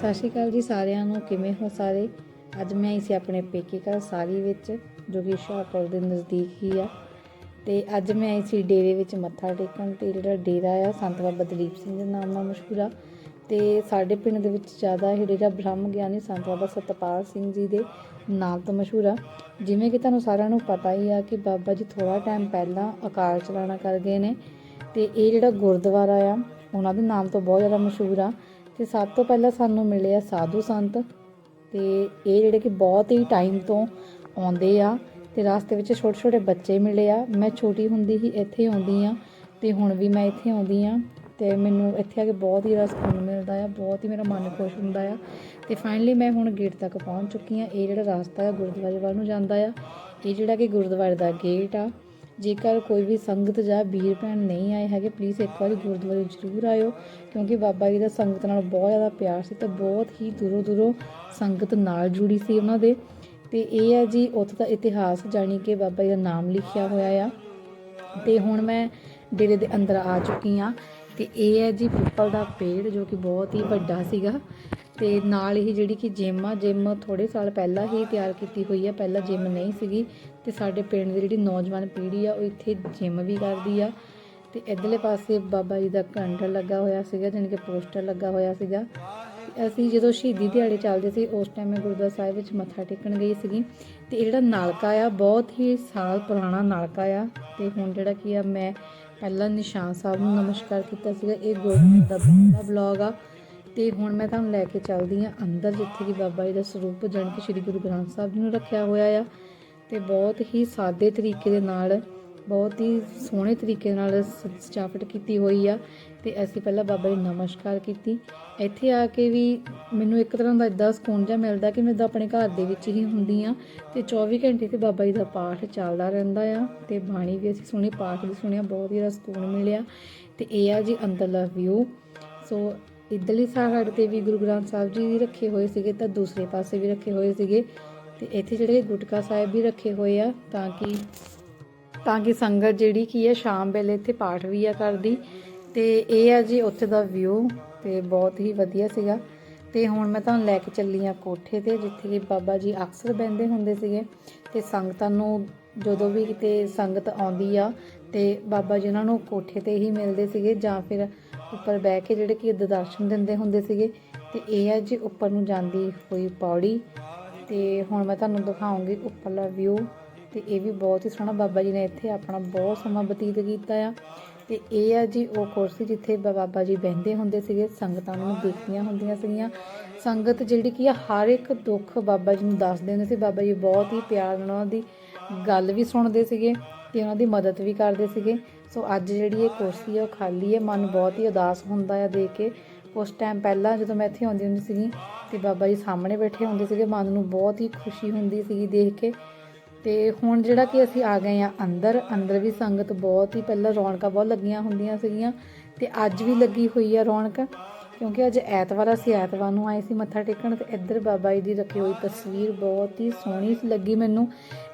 ਸਤਿ ਸ਼੍ਰੀ ਅਕਾਲ ਜੀ ਸਾਰਿਆਂ ਨੂੰ, ਕਿਵੇਂ ਹੋ ਸਾਰੇ? ਅੱਜ ਮੈਂ ਆਈ ਸੀ ਆਪਣੇ ਪੇਕੇ ਘਰ ਸਾਰੀ ਵਿੱਚ, ਜੋ ਕਿ ਹੁਸ਼ਿਆਰਪੁਰ ਦੇ ਨਜ਼ਦੀਕ ਹੀ ਆ। ਤੇ ਅੱਜ ਮੈਂ ਆਈ ਸੀ ਡੇਰੇ ਵਿੱਚ ਮੱਥਾ ਟੇਕਣ ਤੇ ਜਿਹੜਾ ਡੇਰਾ ਆ, ਸੰਤ ਬਾਬਾ ਦਲੀਪ ਸਿੰਘ ਦੇ ਨਾਮ ਨਾਲ ਮਸ਼ਹੂਰ ਆ। ਤੇ ਸਾਡੇ ਪਿੰਡ ਦੇ ਵਿੱਚ ਜ਼ਿਆਦਾ ਇਹ ਡੇਰਾ ਬ੍ਰਹਮ ਗਿਆਨੀ ਸੰਤ ਬਾਬਾ ਸਤਪਾਲ ਸਿੰਘ ਜੀ ਦੇ ਨਾਮ ਤੋਂ ਮਸ਼ਹੂਰ ਆ। ਜਿਵੇਂ ਕਿ ਤੁਹਾਨੂੰ ਸਾਰਿਆਂ ਨੂੰ ਪਤਾ ਹੀ ਆ ਕਿ ਬਾਬਾ ਜੀ ਥੋੜਾ ਟਾਈਮ ਪਹਿਲਾਂ ਅਕਾਲ ਚਲਾਣਾ ਕਰ ਗਏ ਨੇ। ਤੇ ਇਹ ਜਿਹੜਾ ਗੁਰਦੁਆਰਾ ਆ, ਉਹਨਾਂ ਦੇ ਨਾਮ ਤੋਂ ਬਹੁਤ ਜ਼ਿਆਦਾ ਮਸ਼ਹੂਰ ਆ। ਤੇ ਸਭ ਤੋਂ ਪਹਿਲਾਂ ਸਾਨੂੰ ਮਿਲੇ ਆ ਸਾਧੂ ਸੰਤ ਤੇ ਇਹ ਜਿਹੜੇ ਕਿ ਬਹੁਤ ਹੀ ਟਾਈਮ ਤੋਂ ਆਉਂਦੇ ਆ ਤੇ ਰਸਤੇ ਵਿੱਚ ਛੋਟੇ ਛੋਟੇ ਬੱਚੇ ਮਿਲੇ ਆ। ਮੈਂ ਛੋਟੀ ਹੁੰਦੀ ਹੀ ਇੱਥੇ ਆਉਂਦੀ ਆ ਤੇ ਹੁਣ ਵੀ ਮੈਂ ਇੱਥੇ ਆਉਂਦੀ ਆ ਤੇ ਮੈਨੂੰ ਇੱਥੇ ਆ ਕੇ ਬਹੁਤ ਹੀ ਰਸ ਸਕੂਨ ਮਿਲਦਾ ਆ, ਬਹੁਤ ਹੀ ਮੇਰਾ ਮਨ ਖੁਸ਼ ਹੁੰਦਾ ਆ। ਤੇ ਫਾਈਨਲੀ ਮੈਂ ਹੁਣ ਗੇਟ ਤੱਕ ਪਹੁੰਚ ਚੁੱਕੀ ਆ। ਇਹ ਜਿਹੜਾ ਰਸਤਾ ਆ ਗੁਰਦੁਆਰੇ ਵੱਲ ਨੂੰ ਜਾਂਦਾ ਆ, ਇਹ ਜਿਹੜਾ ਕਿ ਗੁਰਦੁਆਰੇ ਦਾ ਗੇਟ ਆ ਜੇਕਰ ਕੋਈ ਵੀ ਸੰਗਤ ਜਾਂ ਵੀਰ ਭੈਣ ਨਹੀਂ ਆਏ ਹੈਗੇ ਪਲੀਜ਼ ਇੱਕ ਵਾਰੀ ਗੁਰਦੁਆਰੇ ਜ਼ਰੂਰ ਆਇਓ, ਕਿਉਂਕਿ ਬਾਬਾ ਜੀ ਦਾ ਸੰਗਤ ਨਾਲ ਬਹੁਤ ਜ਼ਿਆਦਾ ਪਿਆਰ ਸੀ ਤੇ ਬਹੁਤ ਹੀ ਦੂਰੋਂ ਦੂਰੋਂ ਸੰਗਤ ਨਾਲ ਜੁੜੀ ਸੀ ਉਹਨਾਂ ਦੇ। ਤੇ ਇਹ ਹੈ ਜੀ, ਉੱਥੇ ਦਾ ਇਤਿਹਾਸ ਜਾਣੀ ਕਿ ਬਾਬਾ ਜੀ ਦਾ ਨਾਮ ਲਿਖਿਆ ਹੋਇਆ ਆ। ਤੇ ਹੁਣ ਮੈਂ ਡੇਰੇ ਦੇ ਅੰਦਰ ਆ ਚੁੱਕੀ ਆ ਤੇ ਇਹ ਹੈ ਜੀ ਪਿੱਪਲ ਦਾ ਪੇੜ ਜੋ ਕਿ ਬਹੁਤ ਹੀ ਵੱਡਾ ਸੀਗਾ। ਤੇ ਨਾਲ ਹੀ ਜਿਹੜੀ ਕਿ ਜਿਮ ਆ ਜਿਮ ਥੋੜੇ ਸਾਲ ਪਹਿਲਾਂ ਹੀ ਤਿਆਰ ਕੀਤੀ ਹੋਈ ਆ, ਪਹਿਲਾਂ ਜਿਮ ਨਹੀਂ ਸੀਗੀ ਤੇ ਸਾਡੇ ਪਿੰਡ ਦੀ ਜਿਹੜੀ ਨੌਜਵਾਨ ਪੀੜ੍ਹੀ ਆ, ਉਹ ਇੱਥੇ ਜਿਮ ਵੀ ਕਰਦੀ ਆ ਤੇ ਇਧਰਲੇ ਪਾਸੇ ਬਾਬਾ ਜੀ ਦਾ ਕੈਂਡਲ ਲੱਗਾ ਹੋਇਆ ਸੀਗਾ, ਜਾਣੀ ਕਿ ਪੋਸਟਰ ਲੱਗਾ ਹੋਇਆ ਸੀਗਾ। ਅਸੀਂ ਜਦੋਂ ਸ਼ਹੀਦੀ ਦਿਹਾੜੇ ਚੱਲਦੇ ਸੀ, ਉਸ ਟਾਈਮ ਮੈਂ ਗੁਰਦੁਆਰਾ ਸਾਹਿਬ ਵਿੱਚ ਮੱਥਾ ਟੇਕਣ ਗਈ ਸੀਗੀ ਤੇ ਇਹ ਜਿਹੜਾ ਨਲਕਾ ਆ, ਬਹੁਤ ਹੀ ਸਾਲ ਪੁਰਾਣਾ ਨਲਕਾ ਆ ਤੇ ਹੁਣ ਜਿਹੜਾ ਕੀ ਆ, ਮੈਂ ਪਹਿਲਾਂ ਨਿਸ਼ਾਨ ਸਾਹਿਬ ਨੂੰ ਨਮਸਕਾਰ ਕੀਤਾ ਸੀਗਾ, ਇਹ ਗੁਰਦੁਆਰਾ ਦਾ ਪਹਿਲਾ ਆ। ਤੇ ਹੁਣ ਮੈਂ ਤੁਹਾਨੂੰ ਲੈ ਕੇ ਚੱਲਦੀ ਆ ਅੰਦਰ, ਜਿੱਥੇ ਕਿ ਬਾਬਾ ਜੀ ਦਾ ਸਰੂਪ ਜਾਣੀ ਕਿ ਸ੍ਰੀ ਗੁਰੂ ਗ੍ਰੰਥ ਸਾਹਿਬ ਜੀ ਨੂੰ ਰੱਖਿਆ ਹੋਇਆ ਆ। ਤੇ ਬਹੁਤ ਹੀ ਸਾਦੇ ਤਰੀਕੇ ਦੇ ਨਾਲ, ਬਹੁਤ ਹੀ ਸੋਹਣੇ ਤਰੀਕੇ ਨਾਲ ਸਜਾਵਟ ਕੀਤੀ ਹੋਈ ਆ। ਤੇ ਅਸੀਂ ਪਹਿਲਾਂ ਬਾਬਾ ਜੀ ਨੂੰ ਨਮਸਕਾਰ ਕੀਤੀ। ਇੱਥੇ ਆ ਕੇ ਵੀ ਮੈਨੂੰ ਇੱਕ ਤਰ੍ਹਾਂ ਦਾ ਇਦਾਂ ਸਕੂਨ ਜਿਹਾ ਮਿਲਦਾ ਕਿ ਮੈਂ ਤਾਂ ਆਪਣੇ ਘਰ ਦੇ ਵਿੱਚ ਹੀ ਹੁੰਦੀ ਆ ਤੇ 24 ਘੰਟੇ ਤੇ ਬਾਬਾ ਜੀ ਦਾ ਪਾਠ ਚੱਲਦਾ ਰਹਿੰਦਾ ਆ। ਤੇ ਬਾਣੀ ਵੀ ਅਸੀਂ ਸੁਣੀ, ਪਾਠ ਵੀ ਸੁਣਿਆ, ਬਹੁਤ ਹੀ ਸਕੂਨ ਮਿਲਿਆ। ਤੇ ਇਹ ਆ ਜੀ ਅੰਦਰਲਾ ਵਿਊ ਸੋ ਇੱਧਰਲੀ ਸਾਈਡ ਤੇ ਵੀ ਗੁਰੂ ਗ੍ਰੰਥ ਸਾਹਿਬ ਜੀ ਰੱਖੇ ਹੋਏ ਸੀਗੇ ਤਾਂ ਦੂਸਰੇ ਪਾਸੇ ਵੀ ਰੱਖੇ ਹੋਏ ਸੀਗੇ। ਤੇ ਇੱਥੇ ਜਿਹੜੇ ਗੁਟਕਾ ਸਾਹਿਬ ਵੀ ਰੱਖੇ ਹੋਏ ਆ ਤਾਂ ਕਿ ਤਾਂ ਕਿ ਸੰਗਤ ਜਿਹੜੀ ਕੀ ਹੈ ਸ਼ਾਮ ਵੇਲੇ ਇੱਥੇ ਪਾਠ ਵੀ ਆ ਕਰਦੀ। ਤੇ ਇਹ ਆ ਜੀ ਉੱਥੇ ਦਾ ਵਿਊ ਤੇ ਬਹੁਤ ਹੀ ਵਧੀਆ ਸੀਗਾ। ਤੇ ਹੁਣ ਮੈਂ ਤੁਹਾਨੂੰ ਲੈ ਕੇ ਚੱਲੀ ਆ ਕੋਠੇ ਤੇ, ਜਿੱਥੇ ਕਿ ਬਾਬਾ ਜੀ ਅਕਸਰ ਬਹਿੰਦੇ ਹੁੰਦੇ ਸੀਗੇ। ਤੇ ਸੰਗਤਾਂ ਨੂੰ ਜਦੋਂ ਵੀ ਕਿਤੇ ਸੰਗਤ ਆਉਂਦੀ ਆ ਤੇ ਬਾਬਾ ਜੀ ਉਹਨਾਂ ਨੂੰ ਕੋਠੇ ਤੇ ਹੀ ਮਿਲਦੇ ਸੀਗੇ ਜਾਂ ਫਿਰ ਉੱਪਰ ਬਹਿ ਕੇ ਜਿਹੜੇ ਕਿ ਦਰਸ਼ਨ ਦਿੰਦੇ ਹੁੰਦੇ ਸੀਗੇ, ਤੇ ਇਹ ਹੈ ਜੀ ਉੱਪਰ ਨੂੰ ਜਾਂਦੀ ਹੋਈ ਪੌੜੀ। ਤੇ ਹੁਣ ਮੈਂ ਤੁਹਾਨੂੰ ਦਿਖਾਉਂਗੀ ਉੱਪਰਲਾ ਵਿਊ ਤੇ ਇਹ ਵੀ ਬਹੁਤ ਹੀ ਸੋਹਣਾ ਬਾਬਾ ਜੀ ਨੇ ਇੱਥੇ ਆਪਣਾ ਬਹੁਤ ਸਮਾਂ ਬਤੀਤ ਕੀਤਾ ਆ। ਤੇ ਇਹ ਆ ਜੀ ਉਹ ਕੁਰਸੀ ਜਿੱਥੇ ਬਾ- ਬਾਬਾ ਜੀ ਬਹਿੰਦੇ ਹੁੰਦੇ ਸੀਗੇ, ਸੰਗਤਾਂ ਨੂੰ ਦੇਖਦੀਆਂ ਹੁੰਦੀਆਂ ਸੀਗੀਆਂ। ਸੰਗਤ ਜਿਹੜੀ ਕੀ ਆ ਹਰ ਇੱਕ ਦੁੱਖ ਬਾਬਾ ਜੀ ਨੂੰ ਦੱਸਦੇ ਹੁੰਦੇ ਸੀ। ਬਾਬਾ ਜੀ ਬਹੁਤ ਹੀ ਪਿਆਰ ਨਾਲ ਉਹਨਾਂ ਦੀ ਗੱਲ ਵੀ ਸੁਣਦੇ ਸੀਗੇ, ਤੇ ਉਹਨਾਂ ਦੀ ਮਦਦ ਵੀ ਕਰਦੇ ਸੀਗੇ। ਸੋ ਅੱਜ ਜਿਹੜੀ ਇਹ ਕੁਰਸੀ ਹੈ ਉਹ ਖਾਲੀ ਹੈ। ਮਨ ਬਹੁਤ ਹੀ ਉਦਾਸ ਹੁੰਦਾ ਆ ਦੇਖ ਕੇ। ਉਸ ਟਾਈਮ ਪਹਿਲਾਂ ਜਦੋਂ ਮੈਂ ਇੱਥੇ ਆਉਂਦੀ ਹੁੰਦੀ ਸੀਗੀ ਤੇ ਬਾਬਾ ਜੀ ਸਾਹਮਣੇ ਬੈਠੇ ਹੁੰਦੇ ਸੀਗੇ, ਮਨ ਨੂੰ ਬਹੁਤ ਹੀ ਖੁਸ਼ੀ ਹੁੰਦੀ ਸੀਗੀ ਦੇਖ ਕੇ। ਤੇ ਹੁਣ ਜਿਹੜਾ ਕਿ ਅਸੀਂ ਆ ਗਏ ਆ ਅੰਦਰ ਅੰਦਰ ਵੀ ਸੰਗਤ ਬਹੁਤ ਹੀ, ਪਹਿਲਾਂ ਰੌਣਕਾਂ ਬਹੁਤ ਲੱਗੀਆਂ ਹੁੰਦੀਆਂ ਸੀਗੀਆਂ ਤੇ ਅੱਜ ਵੀ ਲੱਗੀ ਹੋਈ ਆ ਰੌਣਕ। ਕਿਉਂਕਿ ਅੱਜ ਐਤਵਾਰ ਅਸੀਂ ਐਤਵਾਰ ਨੂੰ ਆਏ ਸੀ ਮੱਥਾ ਟੇਕਣ ਤੇ ਇੱਧਰ ਬਾਬਾ ਜੀ ਦੀ ਰੱਖੀ ਹੋਈ ਤਸਵੀਰ ਬਹੁਤ ਹੀ ਸੋਹਣੀ ਲੱਗੀ ਮੈਨੂੰ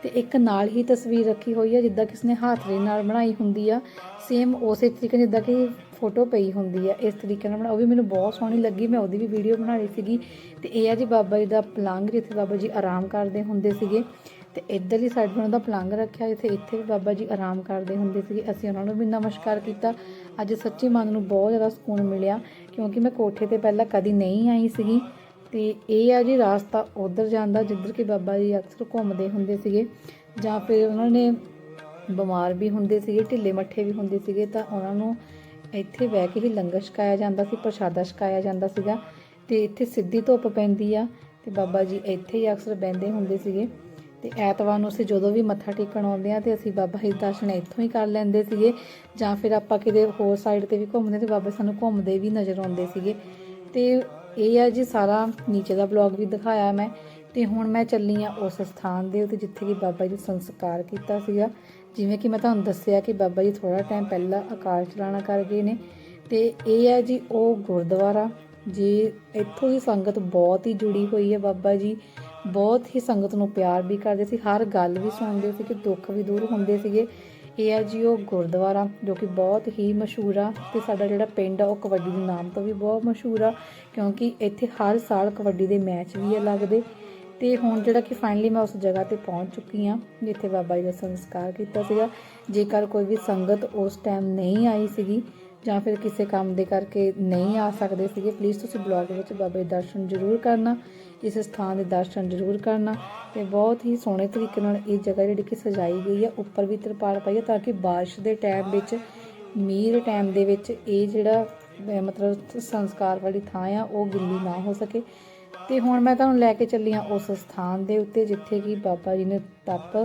ਤੇ ਇੱਕ ਨਾਲ ਹੀ ਤਸਵੀਰ ਰੱਖੀ ਹੋਈ ਆ, ਜਿੱਦਾਂ ਕਿਸ ਨੇ ਹੱਥ ਦੇ ਨਾਲ ਬਣਾਈ ਹੁੰਦੀ ਆ ਸੇਮ ਉਸੇ ਤਰੀਕੇ ਜਿੱਦਾਂ ਕਿ ਫੋਟੋ ਪਈ ਹੁੰਦੀ ਆ, ਇਸ ਤਰੀਕੇ ਨਾਲ ਬਣਾ, ਉਹ ਵੀ ਮੈਨੂੰ ਬਹੁਤ ਸੋਹਣੀ ਲੱਗੀ, ਮੈਂ ਉਹਦੀ ਵੀ ਵੀਡੀਓ ਬਣਾ ਲਈ ਸੀਗੀ ਤੇ ਇਹ ਆ ਜੀ ਬਾਬਾ ਜੀ ਦਾ ਪਲੰਗ ਜਿੱਥੇ ਬਾਬਾ ਜੀ ਆਰਾਮ ਕਰਦੇ ਹੁੰਦੇ ਸੀਗੇ। ਤੇ ਇੱਧਰਲੀ ਸਾਈਡ ਵੀ ਉਹਨਾਂ ਦਾ ਪਲੰਗ ਰੱਖਿਆ ਜਿੱਥੇ ਇੱਥੇ ਵੀ ਬਾਬਾ ਜੀ ਆਰਾਮ ਕਰਦੇ ਹੁੰਦੇ ਸੀਗੇ, ਅਸੀਂ ਉਹਨਾਂ ਨੂੰ ਵੀ ਨਮਸਕਾਰ ਕੀਤਾ। ਅੱਜ ਸੱਚੀ ਮਨ ਨੂੰ ਬਹੁਤ ਜ਼ਿਆਦਾ ਸਕੂਨ ਮਿਲਿਆ, ਕਿਉਂਕਿ ਮੈਂ ਕੋਠੇ ਤੇ ਪਹਿਲਾਂ ਕਦੀ ਨਹੀਂ ਆਈ ਸੀਗੀ। ਤੇ ਇਹ ਆ ਜੀ ਰਾਸਤਾ ਉਧਰ ਜਾਂਦਾ ਜਿੱਧਰ ਕਿ ਬਾਬਾ ਜੀ ਅਕਸਰ ਘੁੰਮਦੇ ਹੁੰਦੇ ਸੀਗੇ। ਜਾਂ ਫਿਰ ਉਹਨਾਂ ਨੇ ਬਿਮਾਰ ਵੀ ਹੁੰਦੇ ਸੀਗੇ, ਢਿੱਲੇ ਮੱਠੇ ਵੀ ਹੁੰਦੇ ਸੀਗੇ, ਤਾਂ ਉਹਨਾਂ ਨੂੰ ਇੱਥੇ ਬਹਿ ਕੇ ਹੀ ਲੰਗਰ ਛਕਾਇਆ ਜਾਂਦਾ ਸੀ, ਪ੍ਰਸ਼ਾਦਾ ਛਕਾਇਆ ਜਾਂਦਾ ਸੀਗਾ। ਤੇ ਇੱਥੇ ਸਿੱਧੀ ਧੁੱਪ ਪੈਂਦੀ ਆ, ਤੇ ਬਾਬਾ ਜੀ ਇੱਥੇ ਹੀ ਅਕਸਰ ਬਹਿੰਦੇ ਹੁੰਦੇ ਸੀਗੇ। ਤੇ ਐਤਵਾਰ ਨੂੰ ਅਸੀਂ ਜਦੋਂ ਵੀ ਮੱਥਾ ਟੇਕਣ ਆਉਂਦੇ ਆ ਤੇ ਅਸੀਂ ਬਾਬਾ ਜੀ ਦਰਸ਼ਨ ਇੱਥੋਂ ਹੀ ਕਰ ਲੈਂਦੇ ਸੀਗੇ। ਜਾਂ ਫਿਰ ਆਪਾਂ ਕਿਤੇ ਹੋਰ ਸਾਈਡ ਤੇ ਵੀ ਘੁੰਮਦੇ ਤੇ ਬਾਬਾ ਸਾਨੂੰ ਘੁੰਮਦੇ ਵੀ ਨਜ਼ਰ ਆਉਂਦੇ ਸੀਗੇ। ਤੇ ਇਹ ਆ ਜੀ ਸਾਰਾ ਨੀਚੇ ਦਾ ਬਲੌਗ ਵੀ ਦਿਖਾਇਆ ਮੈਂ। ਤੇ ਹੁਣ ਮੈਂ ਚੱਲੀ ਆ ਉਸ ਸਥਾਨ ਦੇ ਉੱਤੇ ਜਿੱਥੇ ਕਿ ਬਾਬਾ ਜੀ ਸੰਸਕਾਰ ਕੀਤਾ ਸੀਗਾ। ਜਿਵੇਂ ਕਿ ਮੈਂ ਤੁਹਾਨੂੰ ਦੱਸਿਆ ਕਿ ਬਾਬਾ ਜੀ ਥੋੜਾ ਟਾਈਮ ਪਹਿਲਾਂ ਅਕਾਲ ਚਲਾਣਾ ਕਰ ਗਏ ਨੇ। ਤੇ ਇਹ ਹੈ ਜੀ ਉਹ ਗੁਰਦੁਆਰਾ, ਜੀ ਇੱਥੋਂ ਦੀ ਸੰਗਤ ਬਹੁਤ ਹੀ ਜੁੜੀ ਹੋਈ ਹੈ ਬਾਬਾ ਜੀ। ਬਹੁਤ ਹੀ ਸੰਗਤ ਨੂੰ ਪਿਆਰ ਵੀ ਕਰਦੇ ਸੀ, ਹਰ ਗੱਲ ਵੀ ਸੁਣਦੇ ਸੀ ਕਿ ਦੁੱਖ ਵੀ ਦੂਰ ਹੁੰਦੇ ਸੀਗੇ। ਇਹ ਹੈ ਜੀ ਉਹ ਗੁਰਦੁਆਰਾ ਜੋ ਕਿ ਬਹੁਤ ਹੀ ਮਸ਼ਹੂਰ ਆ ਤੇ ਸਾਡਾ ਜਿਹੜਾ ਪਿੰਡ ਆ, ਉਹ ਕਬੱਡੀ ਦੇ ਨਾਮ ਤੋਂ ਵੀ ਬਹੁਤ ਮਸ਼ਹੂਰ ਆ, ਕਿਉਂਕਿ ਇੱਥੇ ਹਰ ਸਾਲ ਕਬੱਡੀ ਦੇ ਮੈਚ ਵੀ ਆ ਲੱਗਦੇ। ਤੇ ਹੁਣ ਜਿਹੜਾ ਕਿ ਫਾਈਨਲੀ ਮੈਂ ਉਸ ਜਗ੍ਹਾ ਤੇ ਪਹੁੰਚ ਚੁੱਕੀ ਆ ਜਿੱਥੇ ਬਾਬਾ ਜੀ ਦਾ ਸੰਸਕਾਰ ਕੀਤਾ ਸੀਗਾ। ਜੇਕਰ ਕੋਈ ਵੀ ਸੰਗਤ ਉਸ ਟਾਈਮ ਨਹੀਂ ਆਈ ਸੀਗੀ ਜਾਂ ਫਿਰ ਕਿਸੇ ਕੰਮ ਦੇ ਕਰਕੇ ਨਹੀਂ ਆ ਸਕਦੇ ਸੀਗੇ ਪਲੀਜ਼ ਤੁਸੀਂ ਬਲੌਗ ਵਿੱਚ ਬਾਬਾ ਜੀ ਦਰਸ਼ਨ ਜ਼ਰੂਰ ਕਰਨਾ। ਇਸ ਸਥਾਨ ਦੇ ਦਰਸ਼ਨ ਜ਼ਰੂਰ ਕਰਨਾ ਤੇ ਬਹੁਤ ਹੀ ਸੋਹਣੇ ਤਰੀਕੇ ਨਾਲ ਇਹ ਜਗ੍ਹਾ ਜਿਹੜੀ ਕਿ ਸਜਾਈ ਗਈ ਹੈ, ਉੱਪਰ ਵੀ ਤਰਪਾਲ ਪਾਈ ਹੈ ਤਾਂ ਕਿ ਬਾਰਿਸ਼ ਦੇ ਟਾਈਮ ਵਿੱਚ, ਮੀਂਹ ਦੇ ਟਾਈਮ ਦੇ ਵਿੱਚ ਇਹ ਜਿਹੜਾ ਮਤਲਬ ਸੰਸਕਾਰ ਵਾਲੀ ਥਾਂ ਆ, ਉਹ ਗਿੱਲੀ ਨਾ ਹੋ ਸਕੇ। ਤੇ ਹੁਣ ਮੈਂ ਤੁਹਾਨੂੰ ਲੈ ਕੇ ਚੱਲੀ ਹਾਂ ਉਸ ਸਥਾਨ ਦੇ ਉੱਤੇ, ਜਿੱਥੇ ਕਿ ਬਾਬਾ ਜੀ ਨੇ ਤਪ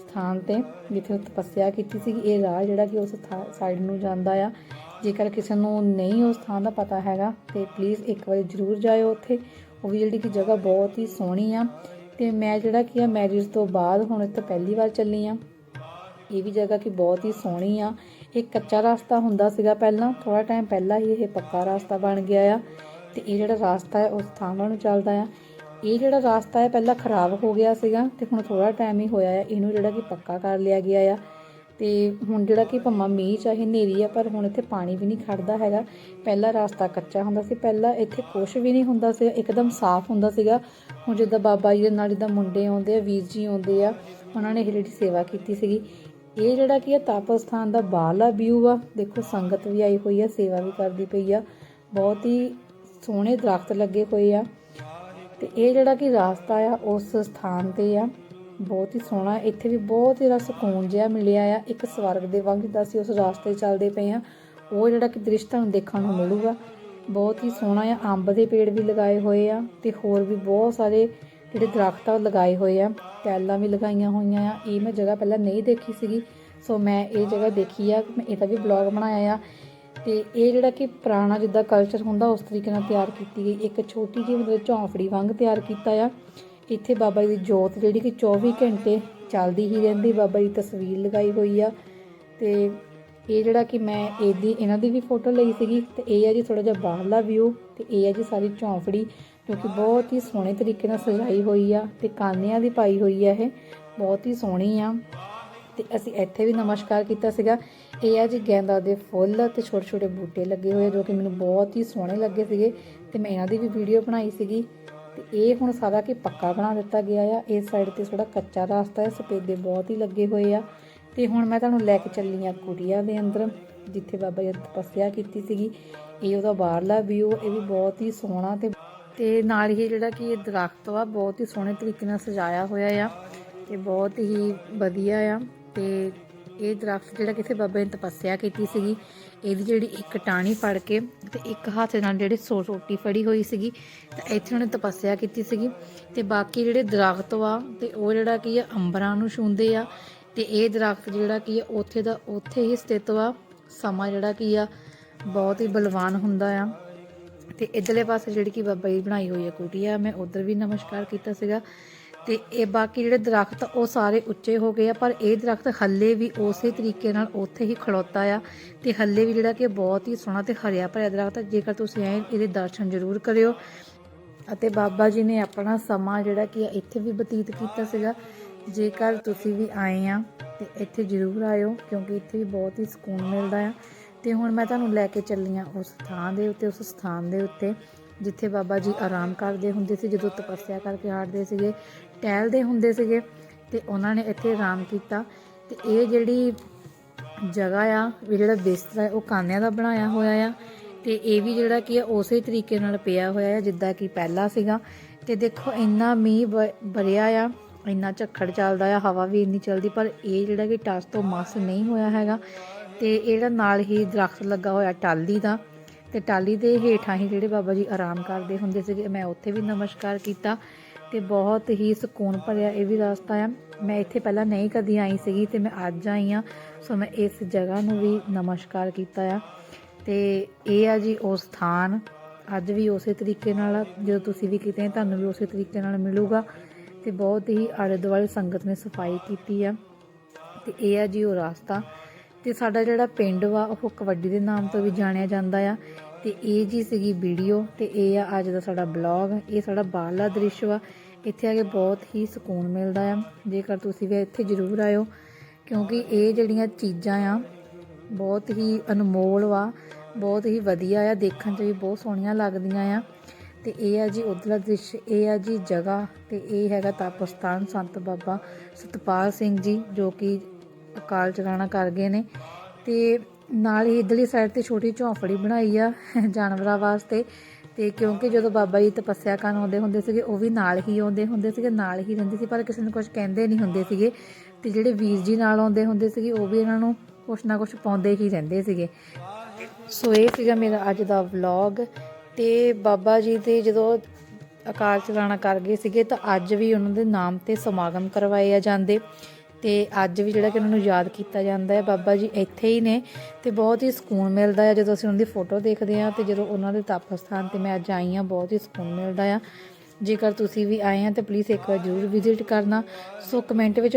ਸਥਾਨ ਤੇ, ਜਿੱਥੇ ਤਪੱਸਿਆ ਕੀਤੀ ਸੀ। ਇਹ ਰਾਹ ਜਿਹੜਾ ਕਿ ਉਸ ਸਾਈਡ ਨੂੰ ਜਾਂਦਾ ਆ। ਜੇਕਰ ਕਿਸੇ ਨੂੰ ਨਹੀਂ ਉਸ ਥਾਂ ਦਾ ਪਤਾ ਹੈਗਾ, ਤੇ ਪਲੀਜ਼ ਇੱਕ ਵਾਰੀ ਜ਼ਰੂਰ ਜਾਇਓ ਉੱਥੇ। ਉਹ ਵੀ ਜਿਹੜੀ ਕਿ ਜਗ੍ਹਾ ਬਹੁਤ ਹੀ ਸੋਹਣੀ ਆ। ਤੇ ਮੈਂ ਜਿਹੜਾ ਕੀ ਆ ਮੈਰਿਜ ਤੋਂ ਬਾਅਦ ਹੁਣ ਇੱਥੇ ਪਹਿਲੀ ਵਾਰ ਚੱਲੀ ਆ। ਇਹ ਵੀ ਜਗ੍ਹਾ ਕਿ ਬਹੁਤ ਹੀ ਸੋਹਣੀ ਆ। ਇਹ ਕੱਚਾ ਰਸਤਾ ਹੁੰਦਾ ਸੀਗਾ ਪਹਿਲਾਂ ਥੋੜਾ ਟਾਈਮ ਪਹਿਲਾਂ ਹੀ ਇਹ ਪੱਕਾ ਰਸਤਾ ਬਣ ਗਿਆ ਆ। ਤੇ ਇਹ ਜਿਹੜਾ ਰਸਤਾ ਹੈ, ਉਸ ਥਾਂ ਵੱਲ ਨੂੰ ਚੱਲਦਾ ਆ। ਇਹ ਜਿਹੜਾ ਰਸਤਾ ਹੈ, ਪਹਿਲਾਂ ਖਰਾਬ ਹੋ ਗਿਆ ਸੀਗਾ ਤੇ ਹੁਣ ਥੋੜਾ ਟਾਈਮ ਹੀ ਹੋਇਆ ਆ। ਇਹਨੂੰ ਜਿਹੜਾ ਕਿ ਪੱਕਾ ਕਰ ਲਿਆ ਗਿਆ ਆ। ਤੇ ਹੁਣ ਜਿਹੜਾ ਕਿ ਭੰਮਾ ਮੀਂਹ ਚਾਹੇ ਹਨੇਰੀ ਆ, ਪਰ ਹੁਣ ਇੱਥੇ ਪਾਣੀ ਵੀ ਨਹੀਂ ਖੜਦਾ ਹੈਗਾ। ਪਹਿਲਾ ਰਾਸਤਾ ਕੱਚਾ ਹੁੰਦਾ ਸੀ, ਪਹਿਲਾਂ ਇੱਥੇ ਕੁਝ ਵੀ ਨਹੀਂ ਹੁੰਦਾ ਸੀ, ਇੱਕਦਮ ਸਾਫ਼ ਹੁੰਦਾ ਸੀਗਾ। ਹੁਣ ਜਿੱਦਾਂ ਬਾਬਾ ਜੀ ਦੇ ਨਾਲ ਜਿੱਦਾਂ ਮੁੰਡੇ ਆਉਂਦੇ ਆ, ਵੀਰ ਜੀ ਆਉਂਦੇ ਆ, ਉਹਨਾਂ ਨੇ ਇਹ ਜਿਹੜੀ ਸੇਵਾ ਕੀਤੀ ਸੀਗੀ। ਇਹ ਜਿਹੜਾ ਕੀ ਆ ਤਪ ਸਥਾਨ ਦਾ ਬਾਹਰਲਾ ਵਿਊ ਆ। ਦੇਖੋ, ਸੰਗਤ ਵੀ ਆਈ ਹੋਈ ਆ, ਸੇਵਾ ਵੀ ਕਰਦੀ ਪਈ ਆ। ਬਹੁਤ ਹੀ ਸੋਹਣੇ ਦਰਖਤ ਲੱਗੇ ਹੋਏ ਆ। ਤੇ ਇਹ ਜਿਹੜਾ ਕਿ ਰਾਸਤਾ ਆ, ਉਸ ਸਥਾਨ ਤੇ ਆ। ਬਹੁਤ ਹੀ ਸੋਹਣਾ, ਇੱਥੇ ਵੀ ਬਹੁਤ ਜਿਹੜਾ ਸਕੂਨ ਜਿਹਾ ਮਿਲਿਆ ਆ, ਇੱਕ ਸਵਰਗ ਦੇ ਵਾਂਗ ਜਿੱਦਾਂ ਅਸੀਂ ਉਸ ਰਾਸਤੇ ਚੱਲਦੇ ਪਏ ਆ ਉਹ ਜਿਹੜਾ ਕਿ ਦ੍ਰਿਸ਼ ਤੁਹਾਨੂੰ ਦੇਖਣ ਨੂੰ ਮਿਲੂਗਾ। ਬਹੁਤ ਹੀ ਸੋਹਣਾ ਆ, ਅੰਬ ਦੇ ਪੇੜ ਵੀ ਲਗਾਏ ਹੋਏ ਆ ਤੇ ਹੋਰ ਵੀ ਬਹੁਤ ਸਾਰੇ ਜਿਹੜੇ ਦਰਖਤ ਆ ਉਹ ਲਗਾਏ ਹੋਏ ਆ, ਟੈਲਾਂ ਵੀ ਲਗਾਈਆਂ ਹੋਈਆਂ ਆ, ਇਹ ਮੈਂ ਜਗ੍ਹਾ ਪਹਿਲਾਂ ਨਹੀਂ ਦੇਖੀ ਸੀਗੀ, ਸੋ ਮੈਂ ਇਹ ਜਗ੍ਹਾ ਦੇਖੀ ਆ, ਮੈਂ ਇਹਦਾ ਵੀ ਬਲੌਗ ਬਣਾਇਆ ਆ। ਤੇ ਇਹ ਜਿਹੜਾ ਕਿ ਪੁਰਾਣਾ ਜਿੱਦਾਂ ਕਲਚਰ ਹੁੰਦਾ, ਉਸ ਤਰੀਕੇ ਨਾਲ ਤਿਆਰ ਕੀਤੀ ਗਈ, ਇੱਕ ਛੋਟੀ ਜਿਹੀ ਮਤਲਬ ਝੌਂਪੜੀ ਵਾਂਗ ਤਿਆਰ ਕੀਤਾ ਆ। ਇੱਥੇ ਬਾਬਾ ਜੀ ਦੀ ਜੋਤ ਜਿਹੜੀ ਕਿ 24 ਘੰਟੇ ਚੱਲਦੀ ਹੀ ਰਹਿੰਦੀ, ਬਾਬਾ ਜੀ ਤਸਵੀਰ ਲਗਾਈ ਹੋਈ ਆ। ਤੇ ਇਹ ਜਿਹੜਾ ਕਿ ਮੈਂ ਇਹਦੀ, ਇਹਨਾਂ ਦੀ ਵੀ ਫੋਟੋ ਲਈ ਸੀਗੀ, ਤੇ ਇਹ ਆ ਜੀ ਥੋੜਾ ਜਿਹਾ ਬਾਹਰਲਾ ਵਿਊ ਤੇ ਇਹ ਆ ਜੀ ਸਾਰੀ ਝੌਂਪੜੀ ਜੋ ਕਿ ਬਹੁਤ ਹੀ ਸੋਹਣੇ ਤਰੀਕੇ ਨਾਲ ਸਜਾਈ ਹੋਈ ਆ, ਤੇ ਕਾਨਿਆਂ ਦੀ ਪਾਈ ਹੋਈ ਆ ਇਹ, ਬਹੁਤ ਹੀ ਸੋਹਣੀ ਆ। ਤੇ ਅਸੀਂ ਇੱਥੇ ਵੀ ਨਮਸਕਾਰ ਕੀਤਾ ਸੀਗਾ। ਇਹ ਆ ਜੀ ਗੈਂਦਾ ਦੇ ਫੁੱਲ ਤੇ ਛੋਟੇ ਛੋਟੇ ਬੂਟੇ ਲੱਗੇ ਹੋਏ ਜੋ ਕਿ ਮੈਨੂੰ ਬਹੁਤ ਹੀ ਸੋਹਣੇ ਲੱਗੇ ਸੀਗੇ, ਤੇ ਮੈਂ ਇਹਨਾਂ ਦੀ ਵੀ ਵੀਡੀਓ ਬਣਾਈ ਸੀਗੀ। ਤੇ ਇਹ ਹੁਣ ਸਾਰਾ ਕਿ ਪੱਕਾ ਬਣਾ ਦਿੱਤਾ ਗਿਆ ਆ। ਇਸ ਸਾਈਡ ਤੇ ਥੋੜਾ ਕੱਚਾ ਰਾਸਤਾ ਹੈ ਸਪੇਦੇ ਬਹੁਤ ਹੀ ਲੱਗੇ ਹੋਏ ਆ। ਤੇ ਹੁਣ ਮੈਂ ਤੁਹਾਨੂੰ ਲੈ ਕੇ ਚੱਲੀ ਆ ਕੁਟੀਆ ਦੇ ਅੰਦਰ, ਜਿੱਥੇ ਬਾਬਾ ਜੀ ਨੇ ਤਪੱਸਿਆ ਕੀਤੀ ਸੀਗੀ। ਇਹ ਉਹਦਾ ਬਾਹਰਲਾ ਵਿਊ ਇਹ ਵੀ ਬਹੁਤ ਹੀ ਸੋਹਣਾ ਤੇ ਤੇ ਨਾਲ ਹੀ ਜਿਹੜਾ ਕਿ ਇਹ ਦਰਖਤ ਵਾ, ਬਹੁਤ ਹੀ ਸੋਹਣੇ ਤਰੀਕੇ ਨਾਲ ਸਜਾਇਆ ਹੋਇਆ ਆ ਤੇ ਬਹੁਤ ਹੀ ਵਧੀਆ ਆ ਤੇ ਇਹ ਦਰਖਤ ਜਿਹੜਾ ਕਿਸੇ ਬਾਬੇ ਨੇ ਤਪੱਸਿਆ ਕੀਤੀ ਸੀਗੀ, ਇਹਦੀ ਜਿਹੜੀ ਇੱਕ ਟਾਣੀ ਫੜ ਕੇ ਤੇ ਇੱਕ ਹੱਥ ਨਾਲ ਜਿਹੜੇ ਸੋ ਰੋਟੀ ਫੜੀ ਹੋਈ ਸੀਗੀ, ਤਾਂ ਇੱਥੇ ਉਹਨੇ ਤਪੱਸਿਆ ਕੀਤੀ ਸੀਗੀ। ਤੇ ਬਾਕੀ ਜਿਹੜੇ ਦਰਖਤ ਵਾ ਤੇ ਉਹ ਜਿਹੜਾ ਕੀ ਆ, ਅੰਬਰਾਂ ਨੂੰ ਛੂੰਦੇ ਆ। ਤੇ ਇਹ ਦਰਖਤ ਜਿਹੜਾ ਕੀ ਆ, ਉੱਥੇ ਦਾ ਉੱਥੇ ਹੀ ਸਥਿਤ ਵਾ। ਸਮਾਂ ਜਿਹੜਾ ਕੀ ਆ, ਬਹੁਤ ਹੀ ਬਲਵਾਨ ਹੁੰਦਾ ਆ। ਤੇ ਇਧਰਲੇ ਪਾਸੇ ਜਿਹੜੀ ਕਿ ਬਾਬਾ ਜੀ ਬਣਾਈ ਹੋਈ ਹੈ ਕੁਟੀਆ ਮੈਂ ਉਧਰ ਵੀ ਨਮਸਕਾਰ ਕੀਤਾ ਸੀਗਾ। ਤੇ ਇਹ ਬਾਕੀ ਜਿਹੜੇ ਦਰਖਤ ਉਹ ਸਾਰੇ ਉੱਚੇ ਹੋ ਗਏ ਆ, ਪਰ ਇਹ ਦਰਖਤ ਹੱਲੇ ਵੀ ਉਸੇ ਤਰੀਕੇ ਨਾਲ ਉੱਥੇ ਹੀ ਖੜੋਤਾ ਆ ਤੇ ਹੱਲੇ ਵੀ ਜਿਹੜਾ ਕਿ ਬਹੁਤ ਹੀ ਸੋਹਣਾ ਤੇ ਹਰਿਆ ਭਰਿਆ ਦਰਖਤ ਜੇਕਰ ਤੁਸੀਂ ਆਏ ਇਹਦੇ ਦਰਸ਼ਨ ਜ਼ਰੂਰ ਕਰਿਓ। ਅਤੇ ਬਾਬਾ ਜੀ ਨੇ ਆਪਣਾ ਸਮਾਂ ਜਿਹੜਾ ਕਿ ਇੱਥੇ ਵੀ ਬਤੀਤ ਕੀਤਾ ਸੀਗਾ। ਜੇਕਰ ਤੁਸੀਂ ਵੀ ਆਏ ਆ ਤੇ ਇੱਥੇ ਜ਼ਰੂਰ ਆਇਓ, ਕਿਉਂਕਿ ਇੱਥੇ ਵੀ ਬਹੁਤ ਹੀ ਸਕੂਨ ਮਿਲਦਾ ਆ। ਤੇ ਹੁਣ ਮੈਂ ਤੁਹਾਨੂੰ ਲੈ ਕੇ ਚੱਲੀ ਆ ਉਸ ਥਾਂ ਦੇ ਉੱਤੇ, ਉਸ ਸਥਾਨ ਦੇ ਉੱਤੇ, ਜਿੱਥੇ ਬਾਬਾ ਜੀ ਆਰਾਮ ਕਰਦੇ ਹੁੰਦੇ ਸੀ, ਜਦੋਂ ਤਪੱਸਿਆ ਕਰਕੇ ਹਟਦੇ ਸੀਗੇ। ਟਹਿਲਦੇ ਹੁੰਦੇ ਸੀਗੇ ਤੇ ਉਹਨਾਂ ਨੇ ਇੱਥੇ ਆਰਾਮ ਕੀਤਾ। ਤੇ ਇਹ ਜਿਹੜੀ ਜਗ੍ਹਾ ਆ, ਵੀ ਜਿਹੜਾ ਬਿਸਤਰਾ ਉਹ ਕਾਨਿਆਂ ਦਾ ਬਣਾਇਆ ਹੋਇਆ ਆ। ਤੇ ਇਹ ਵੀ ਜਿਹੜਾ ਕੀ ਆ, ਉਸੇ ਤਰੀਕੇ ਨਾਲ ਪਿਆ ਹੋਇਆ ਆ, ਜਿੱਦਾਂ ਕਿ ਪਹਿਲਾਂ ਸੀਗਾ। ਤੇ ਦੇਖੋ, ਇੰਨਾ ਮੀਂਹ ਬ- ਵਰਿਆ ਆ, ਇੰਨਾ ਝੱਖੜ ਚੱਲਦਾ ਆ, ਹਵਾ ਵੀ ਇੰਨੀ ਚੱਲਦੀ, ਪਰ ਇਹ ਜਿਹੜਾ ਕਿ ਟਸ ਤੋਂ ਮਸ ਨਹੀਂ ਹੋਇਆ ਹੈਗਾ। ਤੇ ਇਹਦਾ ਨਾਲ ਹੀ ਦਰਖਤ ਲੱਗਾ ਹੋਇਆ ਟਾਲੀ ਦਾ, ਤੇ ਟਾਲੀ ਦੇ ਹੇਠਾਂ ਹੀ ਜਿਹੜੇ ਬਾਬਾ ਜੀ ਆਰਾਮ ਕਰਦੇ ਹੁੰਦੇ ਸੀਗੇ, ਮੈਂ ਉੱਥੇ ਵੀ ਨਮਸਕਾਰ ਕੀਤਾ। ਤੇ ਬਹੁਤ ਹੀ ਸਕੂਨ ਭਰਿਆ ਇਹ ਵੀ ਰਸਤਾ ਆ। ਮੈਂ ਇੱਥੇ ਪਹਿਲਾਂ ਨਹੀਂ ਕਦੀ ਆਈ ਸੀਗੀ ਤੇ ਮੈਂ ਅੱਜ ਆਈ ਆ ਸੋ ਮੈਂ ਇਸ ਜਗ੍ਹਾ ਨੂੰ ਵੀ ਨਮਸਕਾਰ ਕੀਤਾ ਆ। ਤੇ ਇਹ ਆ ਜੀ ਉਹ ਸਥਾਨ। ਅੱਜ ਵੀ ਉਸੇ ਤਰੀਕੇ ਨਾਲ ਜਦੋਂ ਤੁਸੀਂ ਵੀ ਕਿਤੇ ਤੁਹਾਨੂੰ ਵੀ ਉਸੇ ਤਰੀਕੇ ਨਾਲ ਮਿਲੂਗਾ। ਤੇ ਬਹੁਤ ਹੀ ਆਲੇ ਦੁਆਲੇ ਸੰਗਤ ਨੇ ਸਫ਼ਾਈ ਕੀਤੀ ਆ। ਤੇ ਇਹ ਆ ਜੀ ਉਹ ਰਾਸਤਾ। ਤੇ ਸਾਡਾ ਜਿਹੜਾ ਪਿੰਡ ਵਾ, ਉਹ ਕਬੱਡੀ ਦੇ ਨਾਮ ਤੋਂ ਵੀ ਜਾਣਿਆ ਜਾਂਦਾ ਆ। ਤੇ ਇਹ ਜੀ ਸੀਗੀ ਵੀਡੀਓ ਤੇ ਇਹ ਆ ਅੱਜ ਦਾ ਸਾਡਾ ਬਲੌਗ। ਇਹ ਸਾਡਾ ਬਾਹਰਲਾ ਦ੍ਰਿਸ਼ ਵਾ। ਇੱਥੇ ਆ ਕੇ ਬਹੁਤ ਹੀ ਸਕੂਨ ਮਿਲਦਾ ਆ। ਜੇਕਰ ਤੁਸੀਂ ਵੀ ਇੱਥੇ ਜ਼ਰੂਰ ਆਇਓ, ਕਿਉਂਕਿ ਇਹ ਜਿਹੜੀਆਂ ਚੀਜ਼ਾਂ ਆ, ਬਹੁਤ ਹੀ ਅਨਮੋਲ ਵਾ, ਬਹੁਤ ਹੀ ਵਧੀਆ ਆ। ਦੇਖਣ 'ਚ ਵੀ ਬਹੁਤ ਸੋਹਣੀਆਂ ਲੱਗਦੀਆਂ ਆ। ਤੇ ਇਹ ਆ ਜੀ ਉਧਰਲਾ ਦ੍ਰਿਸ਼। ਇਹ ਆ ਜੀ ਜਗ੍ਹਾ। ਤੇ ਇਹ ਹੈਗਾ ਤਪਸਥਾਨ ਸੰਤ ਬਾਬਾ ਸਤਪਾਲ ਸਿੰਘ ਜੀ, ਜੋ ਕਿ ਅਕਾਲ ਚਲਾਣਾ ਕਰ ਗਏ ਨੇ। ਤੇ ਨਾਲ ਹੀ ਇਧਰਲੀ ਸਾਈਡ ਤੇ ਛੋਟੀ ਝੌਂਪੜੀ ਬਣਾਈ ਆ ਜਾਨਵਰਾਂ ਵਾਸਤੇ। ਤੇ ਕਿਉਂਕਿ ਜਦੋਂ ਬਾਬਾ ਜੀ ਤਪੱਸਿਆ ਕਰਨ ਆਉਂਦੇ ਹੁੰਦੇ ਸੀਗੇ, ਉਹ ਵੀ ਨਾਲ ਹੀ ਆਉਂਦੇ ਹੁੰਦੇ ਸੀਗੇ, ਨਾਲ ਹੀ ਰਹਿੰਦੇ ਸੀ, ਪਰ ਕਿਸੇ ਨੂੰ ਕੁਝ ਕਹਿੰਦੇ ਨਹੀਂ ਹੁੰਦੇ ਸੀਗੇ। ਤੇ ਜਿਹੜੇ ਵੀਰ ਜੀ ਨਾਲ ਆਉਂਦੇ ਹੁੰਦੇ ਸੀਗੇ, ਉਹ ਵੀ ਇਹਨਾਂ ਨੂੰ ਕੁਛ ਨਾ ਕੁਛ ਪਾਉਂਦੇ ਹੀ ਰਹਿੰਦੇ ਸੀਗੇ। ਸੋ ਇਹ ਸੀਗਾ ਮੇਰਾ ਅੱਜ ਦਾ ਵਲੌਗ ਤੇ ਬਾਬਾ ਜੀ ਦੇ ਜਦੋਂ ਅਕਾਲ ਚਲਾਣਾ ਕਰ ਗਏ ਸੀਗੇ, ਤਾਂ ਅੱਜ ਵੀ ਉਹਨਾਂ ਦੇ ਨਾਮ ਤੇ ਸਮਾਗਮ ਕਰਵਾਏ ਜਾਂਦੇ। ਤੇ ਅੱਜ ਵੀ ਜਿਹੜਾ ਕਿ ਉਹਨਾਂ ਨੂੰ ਯਾਦ ਕੀਤਾ ਜਾਂਦਾ ਹੈ, ਬਾਬਾ ਜੀ ਇੱਥੇ ਹੀ ਨੇ ਤੇ ਬਹੁਤ ਹੀ ਸਕੂਨ ਮਿਲਦਾ ਹੈ ਜਦੋਂ ਅਸੀਂ ਉਹਨਾਂ ਦੀ ਫੋਟੋ ਦੇਖਦੇ ਹਾਂ ਤੇ ਜਦੋਂ ਉਹਨਾਂ ਦੇ ਤਪ ਸਥਾਨ ਤੇ ਮੈਂ ਅੱਜ ਆਈ ਹਾਂ, ਬਹੁਤ ਹੀ ਸਕੂਨ ਮਿਲਦਾ ਆ। ਜੇਕਰ ਤੁਸੀਂ ਵੀ ਆਏ ਆ ਤਾਂ ਪਲੀਜ਼ ਇੱਕ ਵਾਰ ਜ਼ਰੂਰ ਵਿਜ਼ਿਟ ਕਰਨਾ। ਸੋ ਕਮੈਂਟ ਵਿੱਚ